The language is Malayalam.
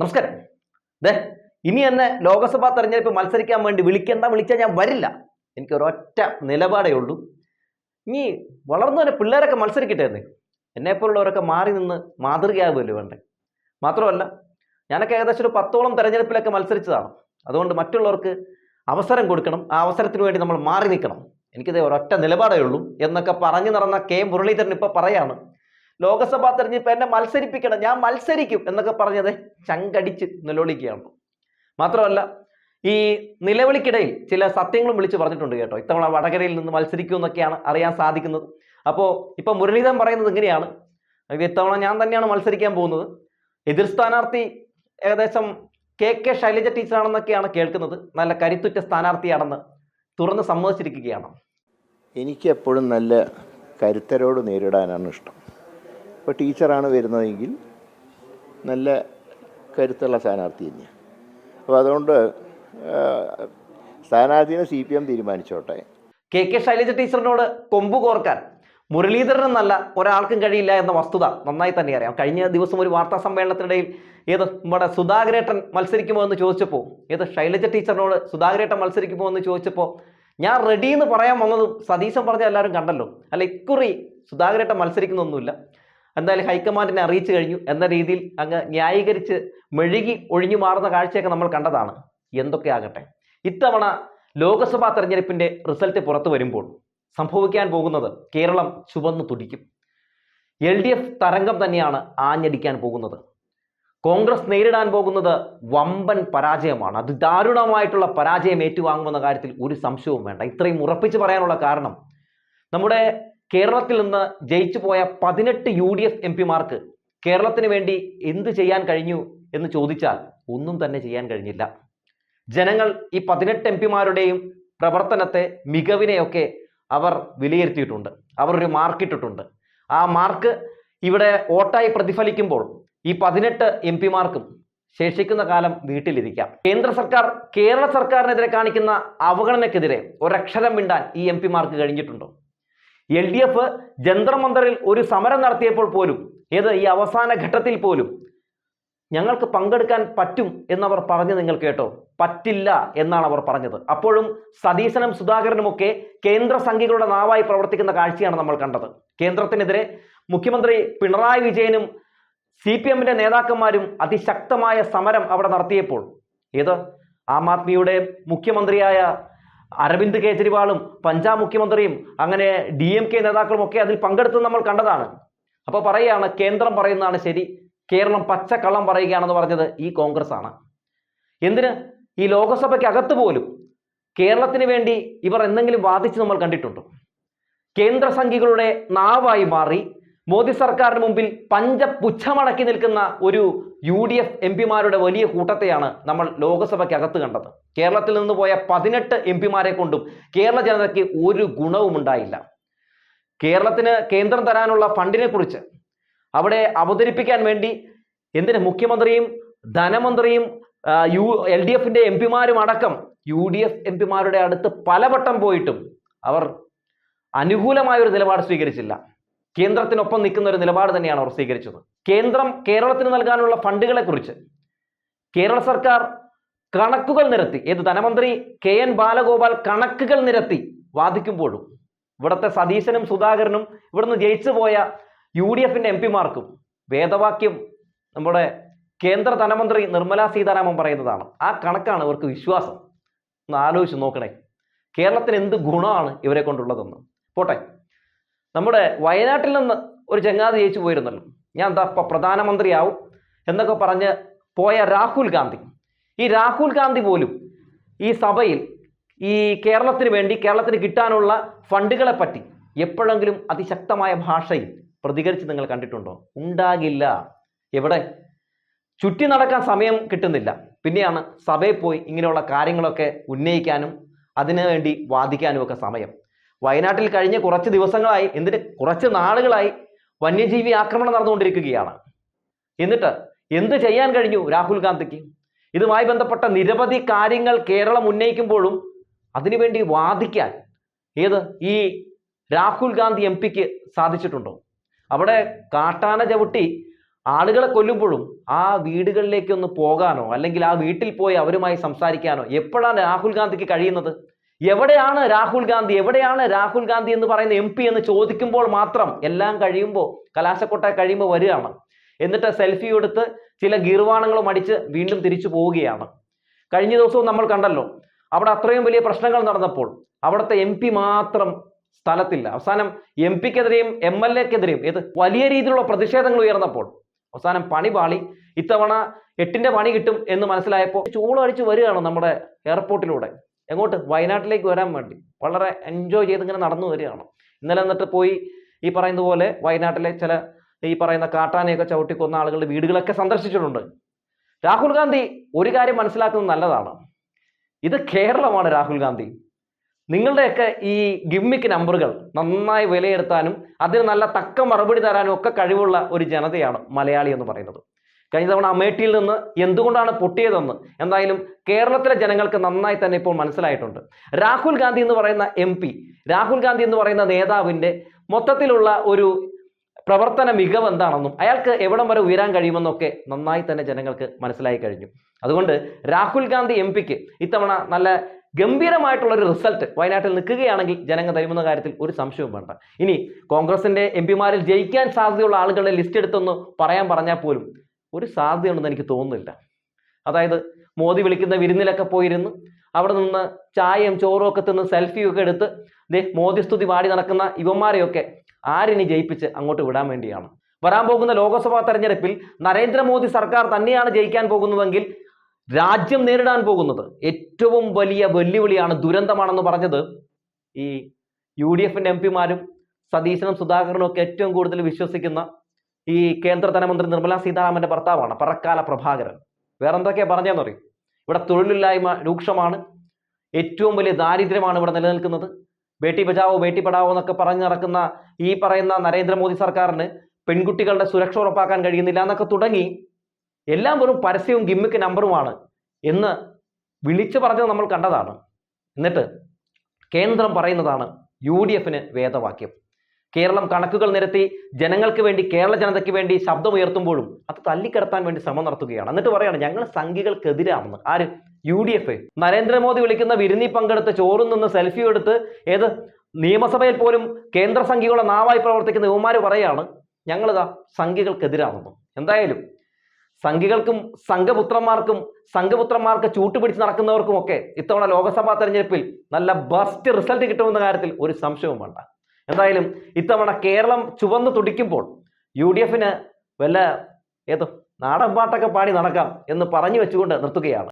നമസ്കാരം. ദേ ഇനി എന്നെ ലോക്സഭാ തെരഞ്ഞെടുപ്പ് മത്സരിക്കാൻ വേണ്ടി വിളിക്കേണ്ട വിളിച്ചാൽ ഞാൻ വരില്ല. എനിക്ക് ഒരൊറ്റ നിലപാടേ ഉള്ളൂ. ഇനി വളർന്നു വരെ പിള്ളേരൊക്കെ മത്സരിക്കട്ടെ എന്ന് എന്നെപ്പോലുള്ളവരൊക്കെ മാറി നിന്ന് മാതൃകയാകുമല്ലോ വേണ്ടേ? മാത്രമല്ല ഞാനൊക്കെ ഏകദേശം ഒരു പത്തോളം തെരഞ്ഞെടുപ്പിലൊക്കെ മത്സരിച്ചതാണ്. അതുകൊണ്ട് മറ്റുള്ളവർക്ക് അവസരം കൊടുക്കണം ആ അവസരത്തിന് വേണ്ടി നമ്മൾ മാറി നിൽക്കണം. എനിക്കിത് ഒരൊറ്റ നിലപാടേ ഉള്ളൂ എന്നൊക്കെ പറഞ്ഞു നടന്ന കെ മുരളീധരൻ ഇപ്പോൾ പറയാണ്. ലോക്സഭാ തെരഞ്ഞെടുപ്പ് എന്നെ മത്സരിപ്പിക്കണം ഞാൻ മത്സരിക്കും എന്നൊക്കെ പറഞ്ഞത് ചങ്കടിച്ച് നിലവിളിക്കുകയാണ്. മാത്രമല്ല ഈ നിലവിളിക്കിടയിൽ ചില സത്യങ്ങളും വിളിച്ചു പറഞ്ഞിട്ടുണ്ട് കേട്ടോ. ഇത്തവണ വടകരയിൽ നിന്ന് മത്സരിക്കും എന്നൊക്കെയാണ് അറിയാൻ സാധിക്കുന്നത്. അപ്പോൾ ഇപ്പം മുരളീധരൻ പറയുന്നത് ഇങ്ങനെയാണ്. ഇത് ഇത്തവണ ഞാൻ തന്നെയാണ് മത്സരിക്കാൻ പോകുന്നത്. എതിർ സ്ഥാനാർത്ഥി ഏകദേശം കെ കെ ശൈലജ ടീച്ചറാണെന്നൊക്കെയാണ് കേൾക്കുന്നത്. നല്ല കരുത്തുറ്റ സ്ഥാനാർത്ഥിയാണെന്ന് തുറന്ന് സമ്മതിച്ചിരിക്കുകയാണ്. എനിക്ക് എപ്പോഴും നല്ല കരുത്തരോട് നേരിടാനാണ് ഇഷ്ടം. ഇപ്പോൾ ടീച്ചറാണ് വരുന്നതെങ്കിൽ നല്ല കരുത്തുള്ള സ്ഥാനാർത്ഥി തന്നെയാണ് അപ്പോൾ അതുകൊണ്ട് സ്ഥാനാർത്ഥിയെ സി പി എം തീരുമാനിച്ചോട്ടെ. കെ കെ ശൈലജ ടീച്ചറിനോട് കൊമ്പ് കോർക്കാൻ മുരളീധരനെന്നല്ല ഒരാൾക്കും കഴിയില്ല എന്ന വസ്തുത നന്നായി തന്നെ അറിയാം. കഴിഞ്ഞ ദിവസം ഒരു വാർത്താ സമ്മേളനത്തിനിടയിൽ ഏത് നമ്മുടെ സുധാകരേട്ടൻ മത്സരിക്കുമോ എന്ന് ചോദിച്ചപ്പോൾ ഏത് ശൈലജ ടീച്ചറിനോട് സുധാകരേട്ടൻ മത്സരിക്കുമോ എന്ന് ചോദിച്ചപ്പോൾ ഞാൻ റെഡി എന്ന് പറയാൻ വന്നതും സതീശൻ പറഞ്ഞ എല്ലാവരും കണ്ടല്ലോ. അല്ല ഇക്കുറി സുധാകരേട്ടൻ മത്സരിക്കുന്നൊന്നുമില്ല. എന്തായാലും ഹൈക്കമാൻഡിനെ അറിയിച്ചു കഴിഞ്ഞു. എന്ന രീതിയിൽ അങ്ങ് ന്യായീകരിച്ച് മെഴുകി ഒഴിഞ്ഞു മാറുന്ന കാഴ്ചയൊക്കെ നമ്മൾ കണ്ടതാണ്. എന്തൊക്കെ ആകട്ടെ ഇത്തവണ ലോക്സഭാ തെരഞ്ഞെടുപ്പിന്റെ റിസൾട്ട് പുറത്തു വരുമ്പോൾ സംഭവിക്കാൻ പോകുന്നത് കേരളം ചുവന്നു തുടിക്കും. എൽ ഡി എഫ് തരംഗം തന്നെയാണ് ആഞ്ഞടിക്കാൻ പോകുന്നത്. കോൺഗ്രസ് നേരിടാൻ പോകുന്നത് വമ്പൻ പരാജയമാണ്. അത് ദാരുണമായിട്ടുള്ള പരാജയം ഏറ്റുവാങ്ങുമെന്ന കാര്യത്തിൽ ഒരു സംശയവും വേണ്ട. ഇത്രയും ഉറപ്പിച്ച് പറയാനുള്ള കാരണം നമ്മുടെ കേരളത്തിൽ നിന്ന് ജയിച്ചു പോയ പതിനെട്ട് യു ഡി എഫ് എം പിമാർക്ക് കേരളത്തിന് വേണ്ടി എന്ത് ചെയ്യാൻ കഴിഞ്ഞു എന്ന് ചോദിച്ചാൽ ഒന്നും തന്നെ ചെയ്യാൻ കഴിഞ്ഞില്ല. ജനങ്ങൾ ഈ പതിനെട്ട് എം പിമാരുടെയും പ്രവർത്തനത്തെ മികവിനെയൊക്കെ അവർ വിലയിരുത്തിയിട്ടുണ്ട്. അവർ ഒരു മാർക്കിട്ടിട്ടുണ്ട് ആ മാർക്ക് ഇവിടെ വോട്ടായി പ്രതിഫലിക്കുമ്പോൾ ഈ പതിനെട്ട് എം പിമാർക്കും ശേഷിക്കുന്ന കാലം വീട്ടിലിരിക്കാം കേന്ദ്ര സർക്കാർ കേരള സർക്കാരിനെതിരെ കാണിക്കുന്ന അവഗണനക്കെതിരെ ഒരക്ഷരം മിണ്ടാൻ ഈ എം പിമാർക്ക് കഴിഞ്ഞിട്ടുണ്ടോ? എൽ ഡി എഫ് ജന്തർമന്ദറിൽ ഒരു സമരം നടത്തിയപ്പോൾ പോലും ഏത് ഈ അവസാന ഘട്ടത്തിൽ പോലും ഞങ്ങൾക്ക് പങ്കെടുക്കാൻ പറ്റും എന്നവർ പറഞ്ഞു നിങ്ങൾ കേട്ടോ. പറ്റില്ല എന്നാണ് അവർ പറഞ്ഞത്. അപ്പോഴും സതീശനും സുധാകരനുമൊക്കെ കേന്ദ്ര സംഘികളുടെ നാവായി പ്രവർത്തിക്കുന്ന കാഴ്ചയാണ് നമ്മൾ കണ്ടത്. കേന്ദ്രത്തിനെതിരെ മുഖ്യമന്ത്രി പിണറായി വിജയനും സി പി എമ്മിന്റെ നേതാക്കന്മാരും അതിശക്തമായ സമരം അവിടെ നടത്തിയപ്പോൾ ഏത് ആം ആദ്മിയുടെ മുഖ്യമന്ത്രിയായ അരവിന്ദ് കേജ്രിവാളും പഞ്ചാബ് മുഖ്യമന്ത്രിയും അങ്ങനെ ഡി എം കെ നേതാക്കളും ഒക്കെ അതിൽ പങ്കെടുത്ത് നമ്മൾ കണ്ടതാണ്. അപ്പോൾ പറയുകയാണ് കേന്ദ്രം പറയുന്നതാണ് ശരി കേരളം പച്ചക്കള്ളം പറയുകയാണെന്ന് പറഞ്ഞത് ഈ കോൺഗ്രസ് ആണ് എന്തിന്? ഈ ലോകസഭയ്ക്ക് അകത്ത് പോലും കേരളത്തിന് വേണ്ടി ഇവർ എന്തെങ്കിലും വാദിച്ച് നമ്മൾ കണ്ടിട്ടുണ്ടോ. കേന്ദ്ര സംഘികളുടെ നാവായി മാറി മോദി സർക്കാരിന് മുമ്പിൽ പഞ്ചപുച്ഛമടക്കി നിൽക്കുന്ന ഒരു യു ഡി എഫ് എം പിമാരുടെ വലിയ കൂട്ടത്തെയാണ് നമ്മൾ ലോകസഭയ്ക്കകത്ത് കണ്ടത്. കേരളത്തിൽ നിന്ന് പോയ പതിനെട്ട് എം പിമാരെ കൊണ്ടും കേരള ജനതയ്ക്ക് ഒരു ഗുണവും ഉണ്ടായില്ല. കേരളത്തിന് കേന്ദ്രം തരാനുള്ള ഫണ്ടിനെ കുറിച്ച് അവിടെ അവതരിപ്പിക്കാൻ വേണ്ടി എന്തിന് മുഖ്യമന്ത്രിയും ധനമന്ത്രിയും യു എൽ ഡി എഫിന്റെ എം പിമാരും അടക്കം യു ഡി എഫ് എം പിമാരുടെ അടുത്ത് പലവട്ടം പോയിട്ടും അവർ അനുകൂലമായ ഒരു നിലപാട് സ്വീകരിച്ചില്ല. കേന്ദ്രത്തിനൊപ്പം നിൽക്കുന്ന ഒരു നിലപാട് തന്നെയാണ് അവർ സ്വീകരിച്ചത്. കേന്ദ്രം കേരളത്തിന് നൽകാനുള്ള ഫണ്ടുകളെ കുറിച്ച് കേരള സർക്കാർ കണക്കുകൾ നിരത്തി ഏത് ധനമന്ത്രി കെ എൻ ബാലഗോപാൽ കണക്കുകൾ നിരത്തി വാദിക്കുമ്പോഴും ഇവിടുത്തെ സതീശനും സുധാകരനും ഇവിടുന്ന് ജയിച്ചു പോയ യു ഡി എഫിന്റെ എം പിമാർക്കും വേദവാക്യം നമ്മുടെ കേന്ദ്ര ധനമന്ത്രി നിർമ്മല സീതാരാമൻ പറയുന്നതാണ്. ആ കണക്കാണ് ഇവർക്ക് വിശ്വാസം. ഒന്ന് ആലോചിച്ച് നോക്കണേ. കേരളത്തിന് എന്ത് ഗുണമാണ് ഇവരെ കൊണ്ടുള്ളതെന്ന്. പോട്ടെ. നമ്മുടെ വയനാട്ടിൽ നിന്ന് ഒരു ചങ്ങാതി ജയിച്ചു പോയിരുന്നല്ലോ. ഞാൻ എന്താ പ്രധാനമന്ത്രിയാവും എന്നൊക്കെ പറഞ്ഞ് പോയ രാഹുൽ ഗാന്ധി. ഈ രാഹുൽ ഗാന്ധി പോലും ഈ സഭയിൽ ഈ കേരളത്തിന് വേണ്ടി കേരളത്തിന് കിട്ടാനുള്ള ഫണ്ടുകളെ പറ്റി എപ്പോഴെങ്കിലും അതിശക്തമായ ഭാഷയിൽ പ്രതികരിച്ച് നിങ്ങൾ കണ്ടിട്ടുണ്ടോ? ഉണ്ടാകില്ല. എവിടെ? ചുറ്റി നടക്കാൻ സമയം കിട്ടുന്നില്ല. പിന്നെയാണ് സഭയിൽ പോയി ഇങ്ങനെയുള്ള കാര്യങ്ങളൊക്കെ ഉന്നയിക്കാനും അതിനു വേണ്ടി വാദിക്കാനും ഒക്കെ സമയം. വയനാട്ടിൽ കഴിഞ്ഞ കുറച്ച് ദിവസങ്ങളായി എന്നിട്ട് കുറച്ച് നാളുകളായി വന്യജീവി ആക്രമണം നടന്നുകൊണ്ടിരിക്കുകയാണ്. എന്നിട്ട് എന്ത് ചെയ്യാൻ കഴിഞ്ഞു രാഹുൽ ഗാന്ധിക്ക്? ഇതുമായി ബന്ധപ്പെട്ട നിരവധി കാര്യങ്ങൾ കേരളം ഉന്നയിക്കുമ്പോഴും അതിനുവേണ്ടി വാദിക്കാൻ ഏത്? ഈ രാഹുൽ ഗാന്ധി എം പിക്ക് സാധിച്ചിട്ടുണ്ടോ? അവിടെ കാട്ടാന ചവിട്ടി ആളുകളെ കൊല്ലുമ്പോഴും ആ വീടുകളിലേക്കൊന്ന് പോകാനോ അല്ലെങ്കിൽ ആ വീട്ടിൽ പോയി അവരുമായി സംസാരിക്കാനോ എപ്പോഴാണ് രാഹുൽ ഗാന്ധിക്ക് കഴിയുന്നത്? എവിടെയാണ് രാഹുൽ ഗാന്ധി? എവിടെയാണ് രാഹുൽ ഗാന്ധി എന്ന് പറയുന്ന എം പി എന്ന് ചോദിക്കുമ്പോൾ മാത്രം എല്ലാം കഴിയുമ്പോൾ കലാശക്കൊട്ട കഴിയുമ്പോൾ വരികയാണ്. എന്നിട്ട് സെൽഫി എടുത്ത് ചില ഗീർവാണങ്ങളും അടിച്ച് വീണ്ടും തിരിച്ചു പോവുകയാണ്. കഴിഞ്ഞ ദിവസവും നമ്മൾ കണ്ടല്ലോ അവിടെ അത്രയും വലിയ പ്രശ്നങ്ങൾ നടന്നപ്പോൾ അവിടുത്തെ എം മാത്രം സ്ഥലത്തില്ല. അവസാനം എം പിക്കെതിരെയും എം എൽ എക്കെതിരെയും ഏത് വലിയ രീതിയിലുള്ള പ്രതിഷേധങ്ങൾ ഉയർന്നപ്പോൾ അവസാനം പണി പാളി. ഇത്തവണ എട്ടിന്റെ പണി കിട്ടും എന്ന് മനസ്സിലായപ്പോൾ ചൂളടിച്ച് വരികയാണ് നമ്മുടെ എയർപോർട്ടിലൂടെ എങ്ങോട്ട്? വയനാട്ടിലേക്ക് വരാൻ വേണ്ടി. വളരെ എൻജോയ് ചെയ്ത് ഇങ്ങനെ നടന്നു വരികയാണ്. ഇന്നലെ എന്നിട്ട് പോയി ഈ പറയുന്ന പോലെ വയനാട്ടിലെ ചില ഈ പറയുന്ന കാട്ടാനയൊക്കെ ചവിട്ടിക്കൊന്ന ആളുകളുടെ വീടുകളൊക്കെ സന്ദർശിച്ചിട്ടുണ്ട്. രാഹുൽ ഗാന്ധി ഒരു കാര്യം മനസ്സിലാക്കുന്നത് നല്ലതാണ്. ഇത് കേരളമാണ് രാഹുൽ ഗാന്ധി. നിങ്ങളുടെയൊക്കെ ഈ ഗിമ്മിക്ക് നമ്പറുകൾ നന്നായി വിലയിരുത്താനും അതിന് നല്ല തക്ക മറുപടി തരാനും ഒക്കെ കഴിവുള്ള ഒരു ജനതയാണ് മലയാളി എന്ന് പറയുന്നത്. കഴിഞ്ഞ തവണ അമേഠിയിൽ നിന്ന് എന്തുകൊണ്ടാണ് പൊട്ടിയതെന്ന് എന്തായാലും കേരളത്തിലെ ജനങ്ങൾക്ക് നന്നായി തന്നെ ഇപ്പോൾ മനസ്സിലായിട്ടുണ്ട്. രാഹുൽ ഗാന്ധി എന്ന് പറയുന്ന എം രാഹുൽ ഗാന്ധി എന്ന് പറയുന്ന നേതാവിന്റെ മൊത്തത്തിലുള്ള ഒരു പ്രവർത്തന മികവ് എന്താണെന്നും അയാൾക്ക് എവിടം വരെ ഉയരാൻ കഴിയുമെന്നൊക്കെ നന്നായി തന്നെ ജനങ്ങൾക്ക് മനസ്സിലായി കഴിഞ്ഞു. അതുകൊണ്ട് രാഹുൽ ഗാന്ധി എം പിക്ക് ഇത്തവണ നല്ല ഗംഭീരമായിട്ടുള്ള ഒരു റിസൾട്ട് വയനാട്ടിൽ നിൽക്കുകയാണെങ്കിൽ ജനങ്ങൾ തരുമെന്ന കാര്യത്തിൽ ഒരു സംശയവും വേണ്ട. ഇനി കോൺഗ്രസിന്റെ എം പിമാരിൽ ജയിക്കാൻ സാധ്യതയുള്ള ആളുകളുടെ ലിസ്റ്റ് എടുത്തൊന്ന് പറയാൻ പറഞ്ഞാൽ പോലും ഒരു സാധ്യതയുണ്ടെന്ന് എനിക്ക് തോന്നുന്നില്ല. അതായത് മോദി വിളിക്കുന്ന വിരുന്നിലൊക്കെ പോയിരുന്നു. അവിടെ നിന്ന് ചായയും ചോറും ഒക്കെ തിന്ന് സെൽഫിയും ഒക്കെ എടുത്ത് ദേ മോദി സ്തുതി പാടി നടക്കുന്ന യുവന്മാരെയൊക്കെ ആരിനി ജയിപ്പിച്ച് അങ്ങോട്ട് വിടാൻ വേണ്ടിയാണ്. വരാൻ പോകുന്ന ലോക്സഭാ തെരഞ്ഞെടുപ്പിൽ നരേന്ദ്രമോദി സർക്കാർ തന്നെയാണ് ജയിക്കാൻ പോകുന്നതെങ്കിൽ രാജ്യം നേരിടാൻ പോകുന്നത് ഏറ്റവും വലിയ വെല്ലുവിളിയാണ് ദുരന്തമാണെന്ന് പറഞ്ഞത് ഈ യു ഡി എഫിന്റെ എം പിമാരും സതീശനും സുധാകരനും ഒക്കെ ഏറ്റവും കൂടുതൽ വിശ്വസിക്കുന്ന ഈ കേന്ദ്ര ധനമന്ത്രി നിർമ്മല സീതാരാമന്റെ ഭർത്താവാണ് പറക്കാല പ്രഭാകരൻ. വേറെന്തൊക്കെയാ പറഞ്ഞതെന്ന് പറയും ഇവിടെ തൊഴിലില്ലായ്മ രൂക്ഷമാണ്. ഏറ്റവും വലിയ ദാരിദ്ര്യമാണ് ഇവിടെ നിലനിൽക്കുന്നത്. ബേട്ടി ബചാവോ ബേട്ടി പഠാവോ എന്നൊക്കെ പറഞ്ഞു നടക്കുന്ന ഈ പറയുന്ന നരേന്ദ്രമോദി സർക്കാരിന് പെൺകുട്ടികളുടെ സുരക്ഷ ഉറപ്പാക്കാൻ കഴിയുന്നില്ല എന്നൊക്കെ തുടങ്ങി എല്ലാം വെറും പരസ്യവും ഗിമ്മിക്ക് നമ്പറുമാണ് എന്ന് വിളിച്ചു പറഞ്ഞത് നമ്മൾ കണ്ടതാണ്. എന്നിട്ട് കേന്ദ്രം പറയുന്നതാണ് യു ഡി എഫിന് വേദവാക്യം. കേരളം കണക്കുകൾ നിരത്തി ജനങ്ങൾക്ക് വേണ്ടി കേരള ജനതയ്ക്ക് വേണ്ടി ശബ്ദമുയർത്തുമ്പോഴും അത് തല്ലിക്കിടത്താൻ വേണ്ടി ശ്രമം നടത്തുകയാണ്. എന്നിട്ട് പറയാണ് ഞങ്ങൾ സംഘികൾക്കെതിരാണെന്ന്. ആര്? U D F. നരേന്ദ്രമോദി വിളിക്കുന്ന വിരുന്നി പങ്കെടുത്ത് ചോറും നിന്ന് സെൽഫി എടുത്ത് ഏത് നിയമസഭയിൽ പോലും കേന്ദ്ര സംഘികളുടെ നാവായി പ്രവർത്തിക്കുന്ന യുവമാര് പറയാണ് ഞങ്ങളിതാ സംഘികൾക്കെതിരാണെന്ന്. എന്തായാലും സംഘികൾക്കും സംഘപുത്രന്മാർക്കും സംഘപുത്രന്മാർക്ക് ചൂട്ടുപിടിച്ച് നടക്കുന്നവർക്കും ഒക്കെ ഇത്തവണ ലോക്സഭാ തെരഞ്ഞെടുപ്പിൽ നല്ല ബസ്റ്റ് റിസൾട്ട് കിട്ടുമെന്ന കാര്യത്തിൽ ഒരു സംശയവും വേണ്ട. എന്തായാലും ഇത്തവണ കേരളം ചുവന്ന് തുടിക്കുമ്പോൾ യു ഡി എഫിന് വല്ല ഏതോ നാടൻ പാട്ടൊക്കെ പാടി നടക്കാം എന്ന് പറഞ്ഞു വെച്ചുകൊണ്ട് നിർത്തുകയാണ്.